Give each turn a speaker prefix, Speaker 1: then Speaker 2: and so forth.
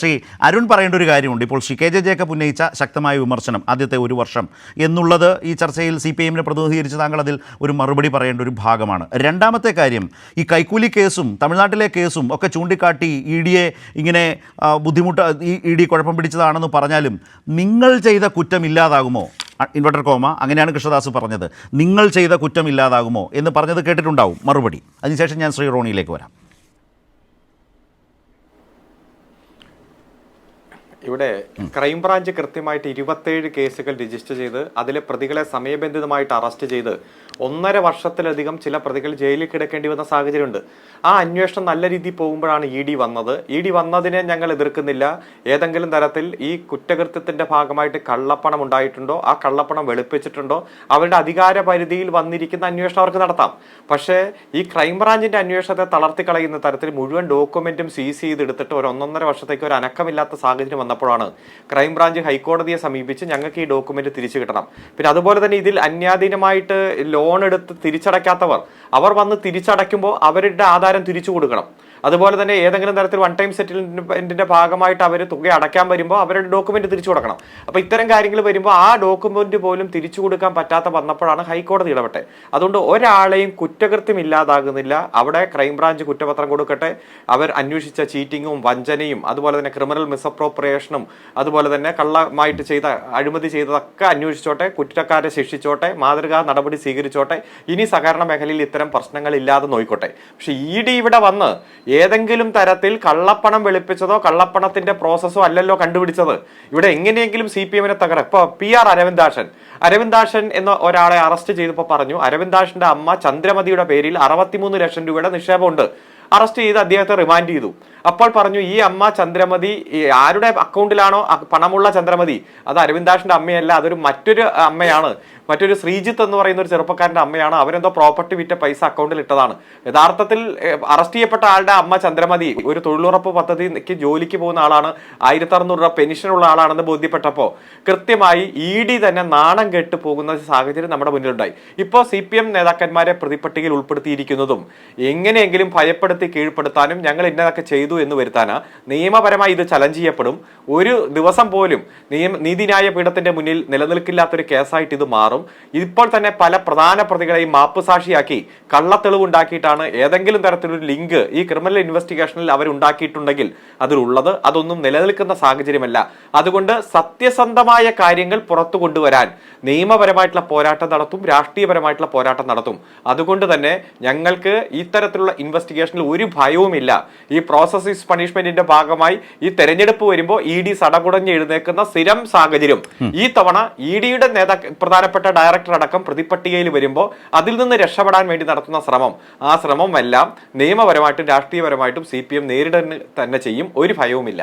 Speaker 1: ശ്രീ അരുൺ പറയേണ്ട ഒരു കാര്യമുണ്ട്. ഇപ്പോൾ ശ്രീ കെ ജെ ജേക്കബ് ഉന്നയിച്ച ശക്തമായ വിമർശനം ആദ്യത്തെ ഒരു വർഷം എന്നുള്ളത് ഈ ചർച്ചയിൽ സി പി എമ്മിനെ പ്രതിനിധീകരിച്ച് താങ്കൾ അതിൽ ഒരു മറുപടി പറയേണ്ട ഒരു ഭാഗമാണ്. രണ്ടാമത്തെ കാര്യം ഈ കൈക്കൂലി കേസും തമിഴ്നാട്ടിലെ കേസും ഒക്കെ ചൂണ്ടിക്കാട്ടി ഇ ഡിയെ ഇങ്ങനെ ബുദ്ധിമുട്ട് ഇ ഡി കുഴപ്പം പിടിച്ചതാണെന്ന് പറഞ്ഞാലും നിങ്ങൾ ചെയ്ത കുറ്റം ഇല്ലാതാകുമോ? ഇൻവെർട്ടർ കോമ അങ്ങനെയാണ് കൃഷ്ണദാസ് പറഞ്ഞത്. നിങ്ങൾ ചെയ്ത കുറ്റം ഇല്ലാതാകുമോ എന്ന് പറഞ്ഞത് കേട്ടിട്ടുണ്ടാവും. മറുപടി. അതിനുശേഷം ഞാൻ ശ്രീ റോണിയിലേക്ക് വരാം.
Speaker 2: ഇവിടെ ക്രൈംബ്രാഞ്ച് കൃത്യമായിട്ട് ഇരുപത്തേഴ് കേസുകൾ രജിസ്റ്റർ ചെയ്ത് അതിലെ പ്രതികളെ സമയബന്ധിതമായിട്ട് അറസ്റ്റ് ചെയ്ത് ഒന്നര വർഷത്തിലധികം ചില പ്രതികൾ ജയിലിൽ കിടക്കേണ്ടി വന്ന സാഹചര്യമുണ്ട്. ആ അന്വേഷണം നല്ല രീതിയിൽ പോകുമ്പോഴാണ് ഇ ഡി വന്നത്. ഇ ഡി വന്നതിനെ ഞങ്ങൾ എതിർക്കുന്നില്ല. ഏതെങ്കിലും തരത്തിൽ ഈ കുറ്റകൃത്യത്തിന്റെ ഭാഗമായിട്ട് കള്ളപ്പണം ഉണ്ടായിട്ടുണ്ടോ? ആ കള്ളപ്പണം വെളുപ്പിച്ചിട്ടുണ്ടോ? അവരുടെ അധികാര പരിധിയിൽ വന്നിരിക്കുന്ന അന്വേഷണം അവർക്ക് നടത്താം. പക്ഷേ ഈ ക്രൈംബ്രാഞ്ചിന്റെ അന്വേഷണത്തെ തളർത്തിക്കളയുന്ന തരത്തിൽ മുഴുവൻ ഡോക്യുമെന്റും സീസ് ചെയ്തെടുത്തിട്ട് ഒരു ഒന്നൊന്നര വർഷത്തേക്ക് ഒരു അനക്കമില്ലാത്ത സാഹചര്യം വന്നപ്പോഴാണ്. ക്രൈംബ്രാഞ്ച് ഹൈക്കോടതിയെ സമീപിച്ച് ഞങ്ങൾക്ക് ഈ ഡോക്യുമെന്റ് തിരിച്ചു കിട്ടണം. പിന്നെ അതുപോലെ തന്നെ ഇതിൽ അന്യാധീനമായിട്ട് ലോൺ എടുത്ത് തിരിച്ചടയ്ക്കാത്തവർ അവർ വന്ന് തിരിച്ചടയ്ക്കുമ്പോൾ അവരുടെ ആധാരം തിരിച്ചു കൊടുക്കണം. അതുപോലെ തന്നെ ഏതെങ്കിലും തരത്തിൽ വൺ ടൈം സെറ്റിൽമെന്റിന്റെ ഭാഗമായിട്ട് അവർ തുക അടയ്ക്കാൻ വരുമ്പോൾ അവരുടെ ഡോക്യുമെന്റ് തിരിച്ചു കൊടുക്കണം. അപ്പൊ ഇത്തരം കാര്യങ്ങൾ വരുമ്പോൾ ആ ഡോക്യുമെന്റ് പോലും തിരിച്ചു കൊടുക്കാൻ പറ്റാത്ത വന്നപ്പോഴാണ് ഹൈക്കോടതി ഇടപെട്ടെ അതുകൊണ്ട് ഒരാളെയും കുറ്റകൃത്യം ഇല്ലാതാകുന്നില്ല. അവിടെ ക്രൈംബ്രാഞ്ച് കുറ്റപത്രം കൊടുക്കട്ടെ. അവർ അന്വേഷിച്ച ചീറ്റിങ്ങും വഞ്ചനയും അതുപോലെ തന്നെ ക്രിമിനൽ മിസ്അപ്രോപ്രിയേഷനും അതുപോലെ തന്നെ കള്ളമായിട്ട് ചെയ്ത അഴിമതി ചെയ്തതൊക്കെ അന്വേഷിച്ചോട്ടെ. കുറ്റക്കാരെ ശിക്ഷിച്ചോട്ടെ. മാതൃകാ നടപടി സ്വീകരിച്ചോട്ടെ. ഇനി സഹകരണ മേഖലയിൽ ഇത്തരം പ്രശ്നങ്ങൾ ഇല്ലാതെ നോയിക്കോട്ടെ. പക്ഷെ ഇ ഡി ഇവിടെ വന്ന് ഏതെങ്കിലും തരത്തിൽ കള്ളപ്പണം വെളുപ്പിച്ചതോ കള്ളപ്പണത്തിന്റെ പ്രോസസ്സോ അല്ലല്ലോ കണ്ടുപിടിച്ചത്. ഇവിടെ എങ്ങനെയെങ്കിലും സി പി എമ്മിനെ തകര ഇപ്പൊ പി ആർ അരവിന്ദാഷൻ അരവിന്ദാഷൻ എന്ന ഒരാളെ അറസ്റ്റ് ചെയ്തപ്പോൾ പറഞ്ഞു അരവിന്ദാഷന്റെ അമ്മ ചന്ദ്രമതിയുടെ പേരിൽ അറുപത്തിമൂന്ന് ലക്ഷം രൂപയുടെ നിക്ഷേപമുണ്ട്. അറസ്റ്റ് ചെയ്ത് അദ്ദേഹത്തെ റിമാൻഡ് ചെയ്തു. അപ്പോൾ പറഞ്ഞു ഈ അമ്മ ചന്ദ്രമതി ആരുടെ അക്കൗണ്ടിലാണോ പണമുള്ള ചന്ദ്രമതി? അത് അരവിന്ദാഷിന്റെ അമ്മയല്ല അതൊരു മറ്റൊരു അമ്മയാണ്. മറ്റൊരു ശ്രീജിത്ത് എന്ന് പറയുന്ന ഒരു ചെറുപ്പക്കാരന്റെ അമ്മയാണ്. അവരെന്തോ പ്രോപ്പർട്ടി വിറ്റ പൈസ അക്കൗണ്ടിൽ ഇട്ടതാണ്. യഥാർത്ഥത്തിൽ അറസ്റ്റ് ചെയ്യപ്പെട്ട ആളുടെ അമ്മ ചന്ദ്രമതി ഒരു തൊഴിലുറപ്പ് പദ്ധതിക്ക് ജോലിക്ക് പോകുന്ന ആളാണ്. ആയിരത്തി അറുന്നൂറ് രൂപ പെൻഷനുള്ള ആളാണെന്ന് ബോധ്യപ്പെട്ടപ്പോൾ കൃത്യമായി ഇ ഡി തന്നെ നാണം കെട്ട് പോകുന്ന സാഹചര്യം നമ്മുടെ മുന്നിലുണ്ടായി. ഇപ്പോൾ സി പി എം നേതാക്കന്മാരെ പ്രതിപട്ടികയിൽ ഉൾപ്പെടുത്തിയിരിക്കുന്നതും എങ്ങനെയെങ്കിലും ഭയപ്പെടുത്തി കീഴ്പ്പെടുത്താനും ഞങ്ങൾ ഇന്നതൊക്കെ ചെയ്തു എന്ന് വരുത്താനാ നിയമപരമായി ഇത് ചലഞ്ച് ചെയ്യപ്പെടും. ഒരു ദിവസം പോലും നിയമ നീതിന്യായ പീഠത്തിന്റെ മുന്നിൽ നിലനിൽക്കില്ലാത്തൊരു കേസായിട്ട് ഇത് മാറും. ഇപ്പോൾ തന്നെ പല പ്രധാന പ്രതികളെയും മാപ്പ് സാക്ഷിയാക്കി കള്ളത്തെളിവ് ഉണ്ടാക്കിയിട്ടാണ് ഏതെങ്കിലും തരത്തിലൊരു ലിങ്ക് ഈ ക്രിമിനൽ ഇൻവെസ്റ്റിഗേഷനിൽ അവർ ഉണ്ടാക്കിയിട്ടുണ്ടെങ്കിൽ അതിലുള്ളത്. അതൊന്നും നിലനിൽക്കുന്ന സാഹചര്യമല്ല. അതുകൊണ്ട് സത്യസന്ധമായ കാര്യങ്ങൾ പുറത്തു കൊണ്ടുവരാൻ നിയമപരമായിട്ടുള്ള പോരാട്ടം നടത്തും രാഷ്ട്രീയപരമായിട്ടുള്ള പോരാട്ടം നടത്തും. അതുകൊണ്ട് തന്നെ ഞങ്ങൾക്ക് ഇത്തരത്തിലുള്ള ഇൻവെസ്റ്റിഗേഷനിൽ ഒരു ഭയവുമില്ല. ഈ പ്രോസസ് ഈസ് പണിഷ്മെന്റിന്റെ ഭാഗമായി ഈ തെരഞ്ഞെടുപ്പ് വരുമ്പോൾ ഇ ഡി സടകുടഞ്ഞ് എഴുന്നേക്കുന്ന സ്ഥിരം സാഹചര്യം. ഈ തവണ ഇ ഡിയുടെ നേതാ പ്രധാനപ്പെട്ട ഡയറക്ടർ അടക്കം പ്രതിപട്ടികയിൽ വരുമ്പോൾ അതിൽ നിന്ന് രക്ഷപ്പെടാൻ വേണ്ടി നടത്തുന്ന ശ്രമം. ആ ശ്രമം എല്ലാം നിയമപരമായിട്ടും രാഷ്ട്രീയപരമായിട്ടും സി പി എം നേരിടുന്ന തന്നെ ചെയ്യും. ഒരു ഭയവുമില്ല.